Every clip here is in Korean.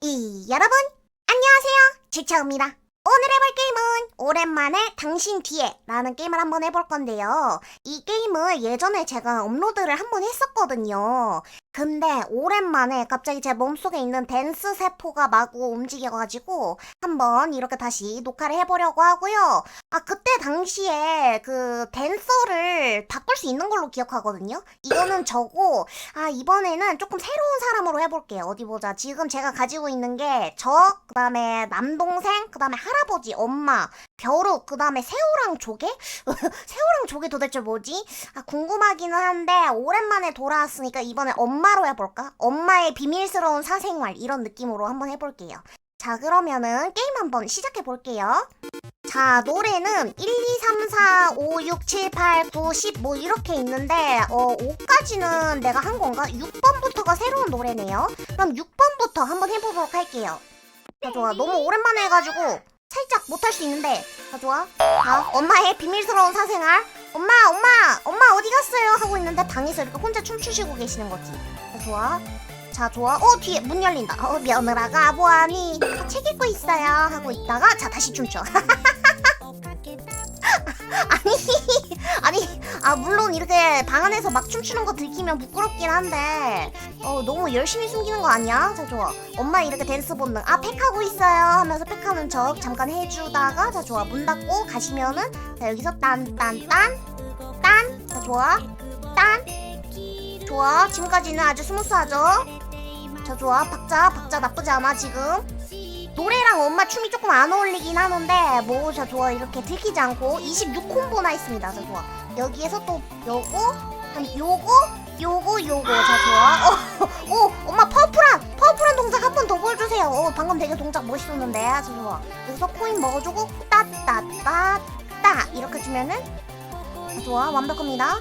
이 여러분! 안녕하세요. 지차입니다 오늘 해볼 게임은 오랜만에 당신 뒤에 라는 게임을 한번 해볼 건데요. 이 게임을 예전에 제가 업로드를 한번 했었거든요. 근데 오랜만에 갑자기 제 몸속에 있는 댄스 세포가 마구 움직여가지고 한번 이렇게 다시 녹화를 해보려고 하고요. 아 그때 당시에 그 댄서를 바꿀 수 있는 걸로 기억하거든요. 이거는 저고 아, 이번에는 조금 새로운 사람으로 해볼게요. 어디 보자. 지금 제가 가지고 있는 게 저, 그 다음에 남동생, 그 다음에 할아버지, 엄마, 벼룩, 그 다음에 새우랑 조개? 새우랑 조개 도대체 뭐지? 아, 궁금하기는 한데, 오랜만에 돌아왔으니까 이번에 엄마로 해볼까? 엄마의 비밀스러운 사생활, 이런 느낌으로 한번 해볼게요. 자, 그러면은 게임 한번 시작해볼게요. 자, 노래는 1, 2, 3, 4, 5, 6, 7, 8, 9, 10, 뭐 이렇게 있는데, 어, 5까지는 내가 한 건가? 6번부터가 새로운 노래네요. 그럼 6번부터 한번 해보도록 할게요. 자, 좋아. 너무 오랜만에 해가지고, 살짝 못할 수 있는데, 자, 좋아. 자, 엄마의 비밀스러운 사생활. 엄마, 엄마, 엄마 어디 갔어요? 하고 있는데, 방에서 이렇게 혼자 춤추시고 계시는 거지. 자, 좋아. 자, 좋아. 어, 뒤에 문 열린다. 어, 며느라가 뭐하니? 아, 책 읽고 있어요. 하고 있다가, 자, 다시 춤춰. 아니, 아, 물론 이렇게 방 안에서 막 춤추는 거 들키면 부끄럽긴 한데, 어, 너무 열심히 숨기는 거 아니야? 자, 좋아. 엄마 이렇게 댄스 본능. 아, 팩하고 있어요. 하면서 팩하는 척 잠깐 해주다가, 자, 좋아. 문 닫고 가시면은, 자, 여기서 딴, 딴, 딴, 딴. 자, 좋아. 딴. 좋아. 지금까지는 아주 스무스하죠? 자, 좋아. 박자, 박자 나쁘지 않아, 지금. 노래랑 엄마 춤이 조금 안 어울리긴 하는데 뭐 자 좋아 이렇게 들키지 않고 26콤보나 있습니다 자 좋아 여기에서 또 요거 한 요거 요거 요거 자 좋아 어, 오 엄마 파워풀한 파워풀한 동작 한 번 더 보여주세요 어, 방금 되게 동작 멋있었는데 자 좋아 여기서 코인 먹어주고 따따따따 이렇게 주면은 자 좋아 완벽합니다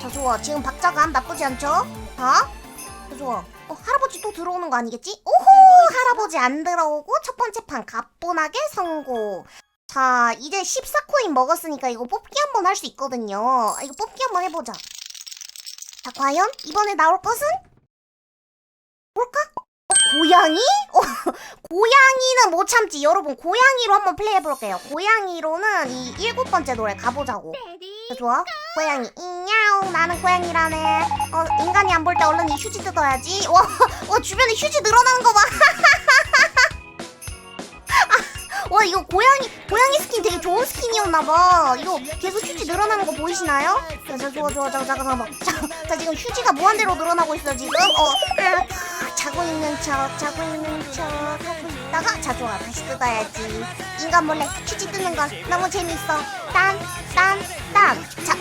자 좋아 지금 박자감 나쁘지 않죠? 자 자, 좋아. 어, 할아버지 또 들어오는 거 아니겠지? 오호! 할아버지 안 들어오고 첫 번째 판 가뿐하게 성공. 자, 이제 14코인 먹었으니까 이거 뽑기 한번 할 수 있거든요. 아, 이거 뽑기 한번 해보자. 자, 과연 이번에 나올 것은? 뭘까? 어, 고양이? 어, 고양이는 못 참지. 여러분, 고양이로 한번 플레이해볼게요. 고양이로는 이 일곱 번째 노래 가보자고. 자, 좋아. 고양이 이냐옹 나는 고양이라네 어 인간이 안 볼 때 얼른 이 휴지 뜯어야지 와, 와 주변에 휴지 늘어나는 거봐 아, 와 이거 고양이 고양이 스킨 되게 좋은 스킨이었나봐. 이거 계속 휴지 늘어나는 거 보이시나요? 자, 자 좋아 좋아. 잠깐 잠깐만. 자, 자 지금 휴지가 무한대로 늘어나고 있어 지금. 어 아, 자고 있는 척 자고 있는 척 하고 있다가 자 좋아. 다시 뜯어야지. 인간 몰래 휴지 뜯는 건 너무 재밌어. 딴딴딴자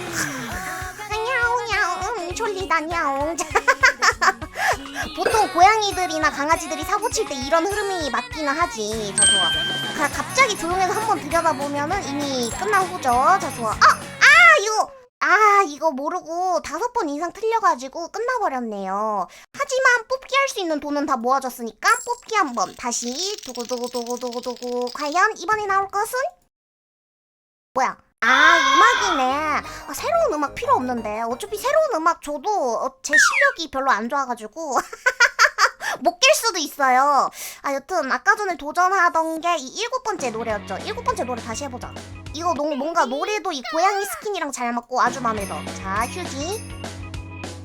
야옹야옹 졸리다 야옹 보통 고양이들이나 강아지들이 사고 칠 때 이런 흐름이 맞기는 하지. 자 좋아 가, 갑자기 조용해서 한번 들여다보면은 이미 끝난 후죠? 자 좋아. 아! 아 이거 아 이거 모르고 다섯 번 이상 틀려가지고 끝나버렸네요. 하지만 뽑기 할 수 있는 돈은 다 모아졌으니까 뽑기 한번. 다시 두구두구두구두구두구 과연 이번에 나올 것은? 뭐야? 아 음악이네. 아, 새로운 음악 필요 없는데. 어차피 새로운 음악 줘도 어, 제 실력이 별로 안 좋아가지고 못깰 수도 있어요. 아 여튼 아까 전에 도전하던 게 이 일곱 번째 노래였죠. 일곱 번째 노래 다시 해보자. 이거 너무 뭔가 노래도 이 고양이 스킨이랑 잘 맞고 아주 마음에 들어. 자 휴지.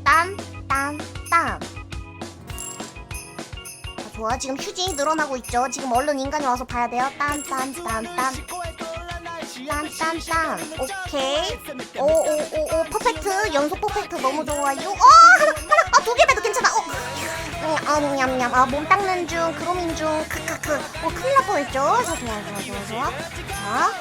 딴딴딴. 자, 좋아. 지금 휴지 늘어나고 있죠. 지금 얼른 인간이 와서 봐야 돼요. 딴딴딴딴. 딴딴딴. 오케이. 오오오오. 퍼펙트. 연속 퍼펙트. 너무 좋아요. 어 하나 하나. 아 두 개라도 괜찮아. 어. 어 아, 음, 암냠냠. 아, 몸 닦는 중, 그로민 중, 크크크. 어, 큰일 날 뻔했죠? 좋아, 좋아, 좋아, 좋아. 자,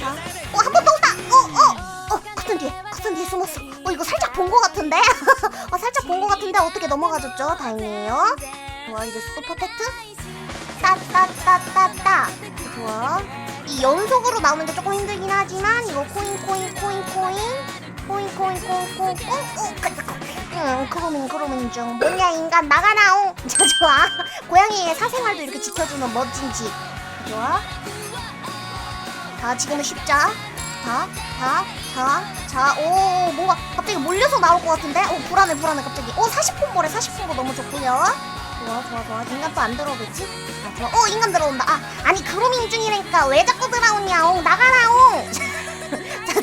자. 어, 한 번 더 온다! 어, 어! 어, 커튼 뒤에, 커튼 뒤에 숨었어. 어, 이거 살짝 본 거 같은데? 어, 살짝 본 거 같은데 어떻게 넘어가졌죠? 다행이에요. 좋아, 이제 수도 퍼펙트. 따따따따따. 좋아. 이 연속으로 나오는 게 조금 힘들긴 하지만, 이거 코인, 코인, 코인. 코인, 코인, 코인, 코인, 코인. 어, 어, 응 그로밍 그로밍 중 뭐냐 인간 나가나옹 자 좋아 고양이의 사생활도 이렇게 지켜주는 멋진 집 좋아 자 지금은 쉽자 자, 자, 자, 자, 오, 뭐가 갑자기 몰려서 나올 것 같은데? 오, 불안해, 불안해, 갑자기. 오, 40콤보래, 40콤보 너무 좋고요. 좋아, 좋아, 좋아. 인간 또 안 들어오겠지? 자, 좋아. 어, 인간 들어온다. 아, 아니, 그로밍 중이니까 왜 자꾸 들어오냐옹. 나가라옹.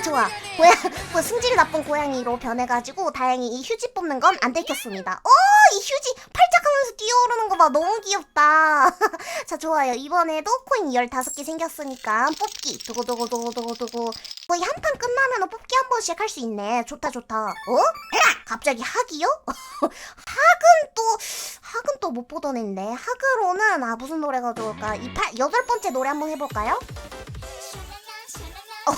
자, 좋아. 고양, 그 승질이 나쁜 고양이로 변해가지고 다행히 이 휴지 뽑는 건 안 들켰습니다. 오, 이 휴지 팔짝하면서 뛰어오르는 거 봐. 너무 귀엽다. 자, 좋아요. 이번에도 코인 15개 생겼으니까 뽑기. 두고두고두고두고두고. 거의 한 판 끝나면 뽑기 한 번씩 할 수 있네. 좋다, 좋다. 어? 갑자기 학이요? 학은 또, 학은 또 못 보던 앤데. 학으로는, 아, 무슨 노래가 좋을까? 이 팔, 여덟 번째 노래 한번 해볼까요? 어,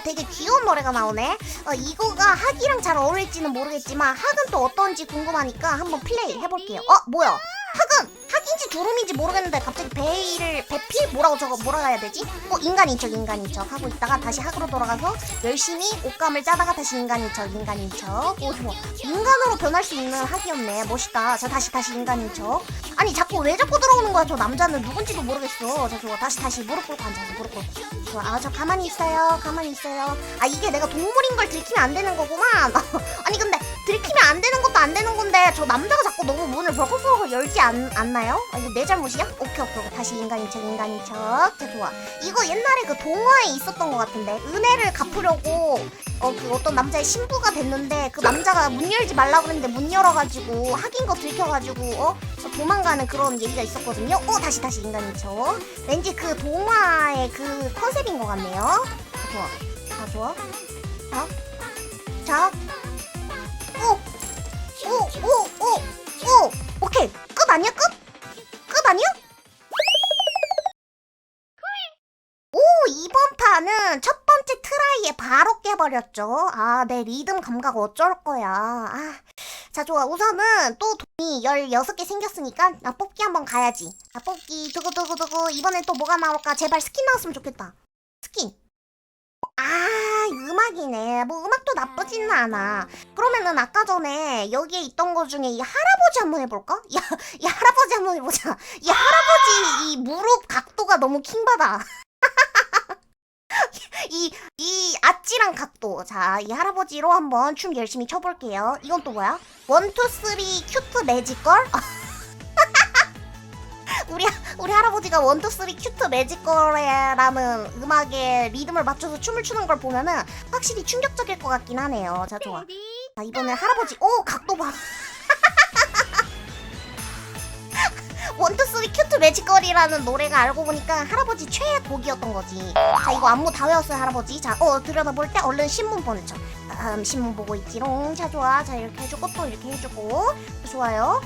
되게 귀여운 노래가 나오네. 어, 이거가 학이랑 잘 어울릴지는 모르겠지만 학은 또 어떤지 궁금하니까 한번 플레이 해볼게요. 어, 뭐야? 두rum인지 모르겠는데 갑자기 베일, 배필 뭐라고 저거 뭐라 해야 되지? 어, 인간인 척, 인간인 척 하고 있다가 다시 학으로 돌아가서 열심히 옷감을 짜다가 다시 인간인 척, 인간인 척. 오, 좋아. 인간으로 변할 수 있는 학이었네. 멋있다. 자, 다시 다시 인간인 척. 아니, 자꾸 왜 자꾸 들어오는 거야? 저 남자는 누군지도 모르겠어. 자, 좋아. 다시 다시 무릎 꿇고 앉아서 무릎 꿇고. 좋아. 아, 저 가만히 있어요. 가만히 있어요. 아, 이게 내가 동물인 걸 들키면 안 되는 거구만. 아니, 근데 들키면 안 되는 것도 안 되는 건데 저 남자가 자꾸 너무 문을 벌컥벌컥 열지 않, 않나요? 아, 이거 내 잘못이야? 오케이, 오케이. 다시 인간인 척, 인간인 척. 자, 좋아. 이거 옛날에 그 동화에 있었던 것 같은데 은혜를 갚으려고 어, 그 어떤 남자의 신부가 됐는데 그 남자가 문 열지 말라고 그랬는데 문 열어가지고 하긴 거 들켜가지고 어? 도망가는 그런 얘기가 있었거든요. 어, 다시 다시 인간인 척. 왠지 그 동화의 그 컨셉인 것 같네요. 좋아. 자, 좋아. 자. 자. 오. 오, 오. 오케이. 끝 아니야? 끝? 끝 아니야? 오, 이번 판은 첫 번째 트라이에 바로 깨버렸죠. 아, 내 리듬 감각 어쩔 거야. 아. 자, 좋아. 우선은 또 돈이 16개 생겼으니까 나 뽑기 한번 가야지. 아, 뽑기. 두구두구두구. 이번엔 또 뭐가 나올까? 제발 스킨 나왔으면 좋겠다. 스킨. 아, 음악이네. 뭐 음악도 나쁘지는 않아. 그러면은 아까 전에 여기에 있던 거 중에 이 할아버지 한번 해볼까? 야, 이 할아버지 한번 해보자. 이 할아버지 이 무릎 각도가 너무 킹받아. 이, 이 아찔한 각도. 자, 이 할아버지로 한번 춤 열심히 춰볼게요. 이건 또 뭐야? 원, 투, 쓰리, 큐트 매직걸? 우리, 우리 할아버지가 원, 투, 쓰리, 큐트 매직걸이라는 음악에 리듬을 맞춰서 춤을 추는 걸 보면은 확실히 충격적일 것 같긴 하네요. 자, 좋아. 자, 이번엔 할아버지. 오, 각도 봐. 원투 쓰리 큐트 매직걸이라는 노래가 알고 보니까 할아버지 최애 곡이었던 거지. 자 이거 안무 다 외웠어요 할아버지. 자어 들여다볼 때 얼른 신문 보내줘. 음, 신문 보고 있지롱. 자 좋아. 자 이렇게 해주고 또 이렇게 해주고 좋아요.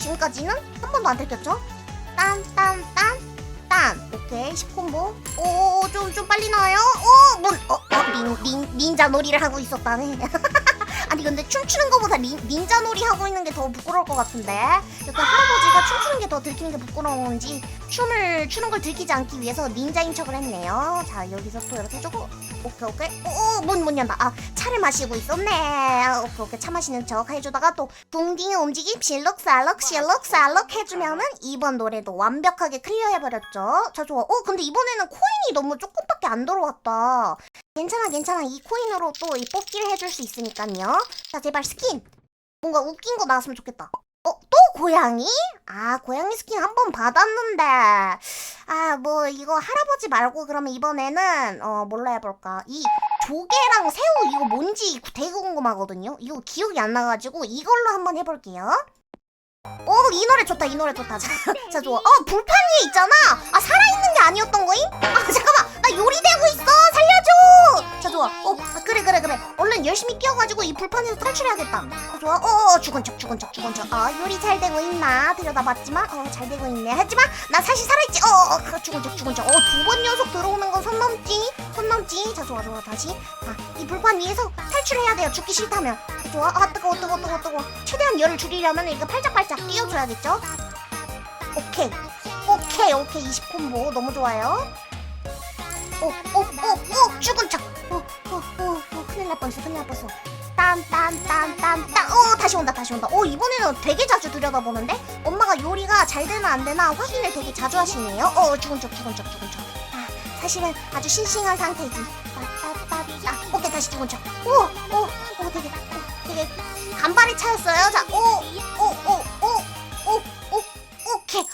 지금까지는 한 번도 안 들켰죠? 딴 딴 딴 딴. 오케이 10콤보. 오 좀 좀 빨리 나와요. 오 문 어, 어 닌, 닌, 닌자 놀이를 하고 있었다네. 아니 근데 춤추는 거보다 닌, 닌자 놀이 하고 있는 게 더 부끄러울 것 같은데? 약간 할아버지가 춤추는 게 더 들키는 게 부끄러운지 춤을 추는 걸 들키지 않기 위해서 닌자인 척을 했네요. 자 여기서 또 이렇게 해주고 오케이 오케이. 오문 문 연다. 아 차를 마시고 있었네. 아, 오케이 오케이. 차 마시는 척 해주다가 또 붕딩의 움직임 실룩살룩 실룩살룩 해주면은 이번 노래도 완벽하게 클리어해버렸죠. 자 좋아. 어 근데 이번에는 코인이 너무 조금밖에 안 들어왔다 괜찮아 괜찮아. 이 코인으로 또 이 뽑기를 해줄 수 있으니까요. 자 제발 스킨. 뭔가 웃긴 거 나왔으면 좋겠다. 어 또 고양이? 아 고양이 스킨 한 번 받았는데. 아 뭐 이거 할아버지 말고 그러면 이번에는 어 뭘로 해볼까? 이 조개랑 새우 이거 뭔지 되게 궁금하거든요. 이거 기억이 안 나가지고 이걸로 한번 해볼게요. 오이 노래 좋다 이 노래 좋다. 자, 자 좋아. 어 불판 위에 있잖아. 아 살아있는 게 아니었던 거임? 아 잠깐만. 나 요리되고 있어. 살려줘 자 좋아 어 아, 그래 그래 그래. 얼른 열심히 뛰어가지고 이 불판에서 탈출해야겠다. 어, 좋아. 어 어, 죽은 척 죽은 척 죽은 척아 요리 잘 되고 있나? 들여다봤지만 어 잘 되고 있네. 하지만 나 사실 살아있지. 어어 어, 죽은 척 죽은 척 어 두 번 연속 들어오는 건 선 넘지? 선 넘지? 자 좋아 좋아 다시. 아이 불판 위에서 탈출해야 돼요. 죽기 싫다면. 좋아. 아 뜨거워 뜨거워 뜨거워 뜨거워. 최대한 열을 줄이려면 이거 팔짝팔짝 뛰어줘야겠죠? 오케이. 오케이 오케이. 20콤보. 너무 좋아요. 오 오오오 죽은 척오오 오 큰일 날 뻔했어 큰일 날 뻔했어 딴딴딴딴딴 어 다시 온다 다시 온다 오 이번에는 되게 자주 들여다보는데 엄마가 요리가 잘 되나 안 되나 확인을 되게 자주 하시네요 어 죽은 척 죽은 척 죽은 척 아, 사실은 아주 싱싱한 상태지. 따따따따. 오케이 다시 기본차. 오, 오, 오 되게, 오, 되게 간발의 차였어요. 자, 오, 오, 오, 오, 오, 오, 오케이.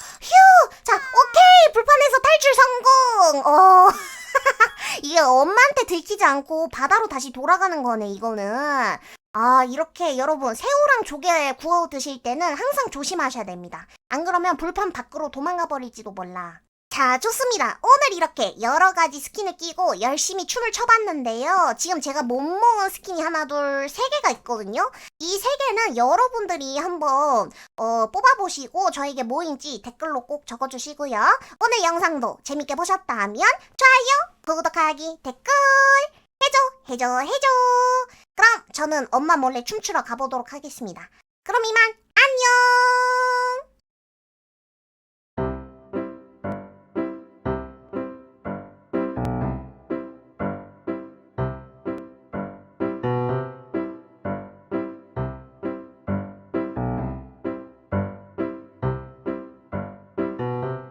이게 엄마한테 들키지 않고 바다로 다시 돌아가는 거네, 이거는. 아, 이렇게 여러분, 새우랑 조개 구워 드실 때는 항상 조심하셔야 됩니다. 안 그러면 불판 밖으로 도망가 버릴지도 몰라. 자, 좋습니다. 오늘 이렇게 여러 가지 스킨을 끼고 열심히 춤을 춰봤는데요. 지금 제가 못 모은 스킨이 하나, 둘, 세 개가 있거든요. 이 세 개는 여러분들이 한번 어, 뽑아보시고 저에게 뭐인지 댓글로 꼭 적어주시고요. 오늘 영상도 재밌게 보셨다면 좋아요, 구독하기, 댓글 해줘, 해줘, 해줘. 그럼 저는 엄마 몰래 춤추러 가보도록 하겠습니다. 그럼 이만 안녕!